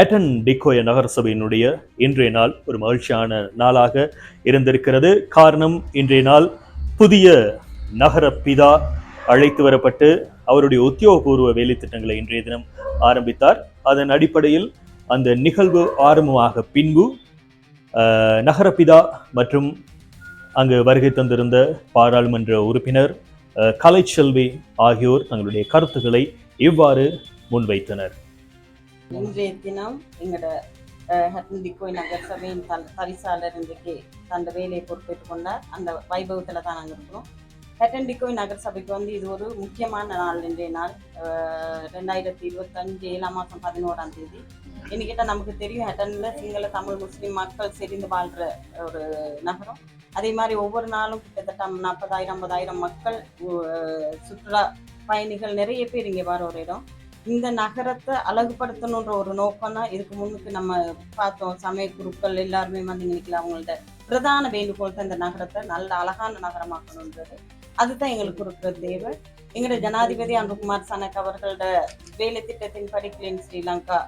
Attend டிகோய நகரசபையினுடைய இன்றைய நாள் ஒரு மகிழ்ச்சியான நாளாக இருந்திருக்கிறது. காரணம் இன்றைய நாள் புதிய நகர பிதா அழைத்து வரப்பட்டு அவருடைய உத்தியோகபூர்வ வேலை திட்டங்களை இன்றைய தினம் ஆரம்பித்தார். அதன் அடிப்படையில் அந்த நிகழ்வு ஆரம்பமாக பின்பு நகரப்பிதா மற்றும் அங்கு வருகை தந்திருந்த பாராளுமன்ற உறுப்பினர் கலைச்செல்வி ஆகியோர் தங்களுடைய கருத்துக்களை இவ்வாறு முன்வைத்தனர். இன்றைய தினம் எங்களோட ஹட்டன் நகர் சபையின் தல் தரிசாளர் இன்றைக்கு தந்த வேலையை பொறுப்பேற்றுக் கொண்டார். அந்த வைபவத்தில் தான் நாங்கள் இருக்கிறோம். ஹட்டன் டிகோய் நகர் சபைக்கு வந்து இது ஒரு முக்கியமான நாள் இன்றைய நாள். ரெண்டாயிரத்தி இருபத்தஞ்சு ஏழாம் மாதம் பதினோராம் தேதி. இன்னைக்கிட்ட நமக்கு தெரியும் ஹட்டனில் சிங்கள தமிழ் முஸ்லீம் மக்கள் செறிந்து வாழ்கிற ஒரு நகரம். அதே மாதிரி ஒவ்வொரு நாளும் கிட்டத்தட்ட நாற்பதாயிரம் ஐம்பதாயிரம் மக்கள் சுற்றுலா பயணிகள் நிறைய பேர் இங்கே வர ஒரு இடம். இந்த நகரத்தை அழகுபடுத்தணுன்ற ஒரு நோக்கம் தான் இதுக்கு முன்னுக்கு நம்ம பார்த்தோம். சமய குருக்கள் எல்லாருமே வந்து இன்னைக்கு அவங்கள்ட்ட பிரதான வேண்டுகோள் தான் இந்த நகரத்தை நல்ல அழகான நகரமாக்கணுன்றது. அதுதான் எங்களுக்கு இருக்கிற தேவை. எங்களோட ஜனாதிபதி அன்புகுமார் சனக் அவர்களோட வேலை திட்டத்தின்படி கிளீன் ஸ்ரீலங்கா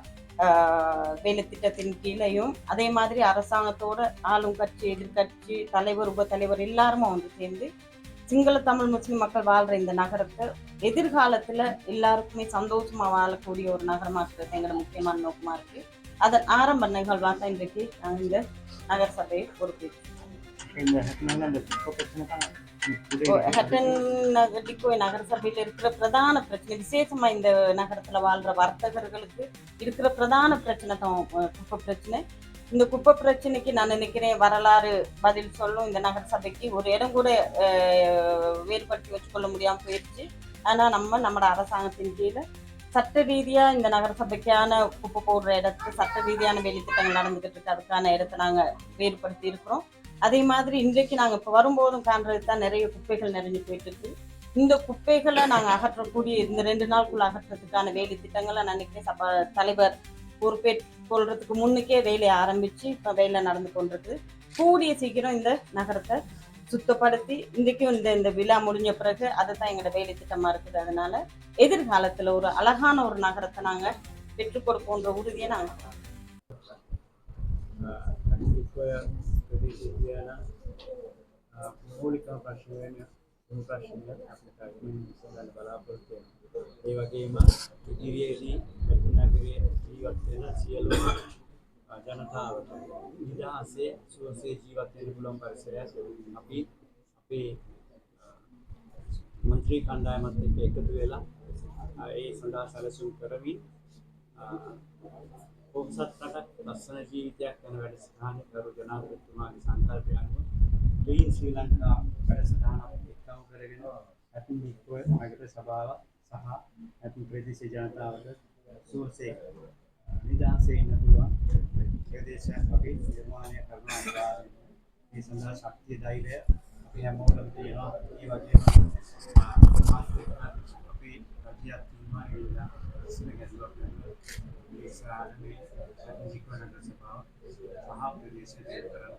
வேலை திட்டத்தின் கீழையும் அதே மாதிரி அரசாங்கத்தோட ஆளும் கட்சி எதிர்கட்சி தலைவர் உப தலைவர் எல்லாருமே வந்து சேர்ந்து சிங்கள தமிழ் முஸ்லிம் மக்கள் வாழ்ற இந்த நகரத்தை எதிர்காலத்துல எல்லாருக்குமே சந்தோஷமா வாழக்கூடிய ஒரு நகரமா இருக்கிறது எங்களோட முக்கியமான நோக்கமா இருக்கு. அதன் ஆரம்ப நிகழ்வா தான் இன்றைக்கு நாங்கள் இந்த நகர சபையை பொறுப்பேற்று இந்த ஹெட்னால அந்த குப்பை பிரச்சனை தான். ஹட்டன் நகர் டிக்கோய் நகர சபையில இருக்கிற பிரதான பிரச்சனை விசேஷமா இந்த நகரத்துல வாழ்ற வர்த்தகர்களுக்கு இருக்கிற பிரதான பிரச்சனை தான் குப்பை பிரச்சனை. இந்த குப்பை பிரச்சனைக்கு நான் நினைக்கிறேன் வரலாறு பதில் சொல்லும் இந்த நகர சபைக்கு ஒரு இடம் கூட வேறுபடுத்தி வச்சுக்கொள்ள முடியாமல் போயிடுச்சு ஆனால் நம்ம நம்மளோட அரசாங்கத்தின் கீழே சட்ட ரீதியாக இந்த நகர சபைக்கான குப்பை போடுற இடத்துக்கு சட்ட ரீதியான வேலைத்திட்டங்கள் நடந்துகிட்டு இருக்கு. அதுக்கான இடத்தை நாங்கள் வேறுபடுத்தி இருக்கிறோம். அதே மாதிரி இன்றைக்கு நாங்கள் இப்போ வரும்போதும் காண்றது தான் நிறைய குப்பைகள் நிறைஞ்சு போயிட்டு இருக்கு. இந்த குப்பைகளை நாங்கள் அகற்றக்கூடிய இந்த ரெண்டு நாளுக்குள்ள அகற்றத்துக்கான வேலை திட்டங்களை நான் நினைக்கிறேன் சபா தலைவர் பொறுப்பேற்கொள்றதுக்கு முன்னுக்கே வேலையை ஆரம்பிச்சு இப்ப வேலை நடந்து கொண்டிருக்கு கூடிய சீக்கிரம் இந்த நகரத்தை சுத்தப்படுத்தி இன்றைக்கும் இந்த இந்த விழா முடிஞ்ச பிறகு அதுதான் எங்களோட வேலை திட்டமா இருக்குது அதனால எதிர்காலத்துல ஒரு அழகான ஒரு நகரத்தை நாங்க பெற்றுக் கொடுப்போன்ற உறுதியை நாங்க අනිත්‍යය ප්‍රදේශය කියන මූලිකම ප්‍රශ්න වෙන මුල් ප්‍රශ්නය අපිට ඉක්මනින් විසඳන්න බලාපොරොත්තු වෙනවා. ඒ වගේම ඉදිරියේදී මෙතුනගරේ ජීවත් වෙන සියලුම අ, ජනතාවට නිදහසේ සුවසේ ජීවත් වෙන්න පුළුවන් පරිසරයක් අපි අපේ අ, මන්ත්‍රී කණ්ඩායමත් එක්ක එකතු වෙලා අ, ඒ සඳහා සැලසුම් කරමින් අ, පොහොසත් රටක් ලස්සන ජීවිතයක් යන වැඩසටහන කරු ජනාධිපතිතුමාගේ සංකල්පය අනුව ක්ලීන් ශ්‍රී ලංකා වැඩසටහනත් එක්කම කරගෙන ඇතුන් වික්ව නගර සභාව සහ ඇතුන් ප්‍රදේශ ජනතාවට සෝර්ස් එක නිදාන්සේ ඉන්න පුළුවන්. ඒ දේශයක් අපි නිර්මාණය කරන ආකාරය මේ සඳහා ශක්තිය ධෛර්යය අපි හැමෝටම තියෙනවා. ඒ වගේ අපි රජයක් තියෙනවා ඒ නිසා සින ගැටලුවක් නෙවෙයි ඒ නිසා මේ සත්‍යිකවන සභාව සහ ප්‍රදේශයේ කරන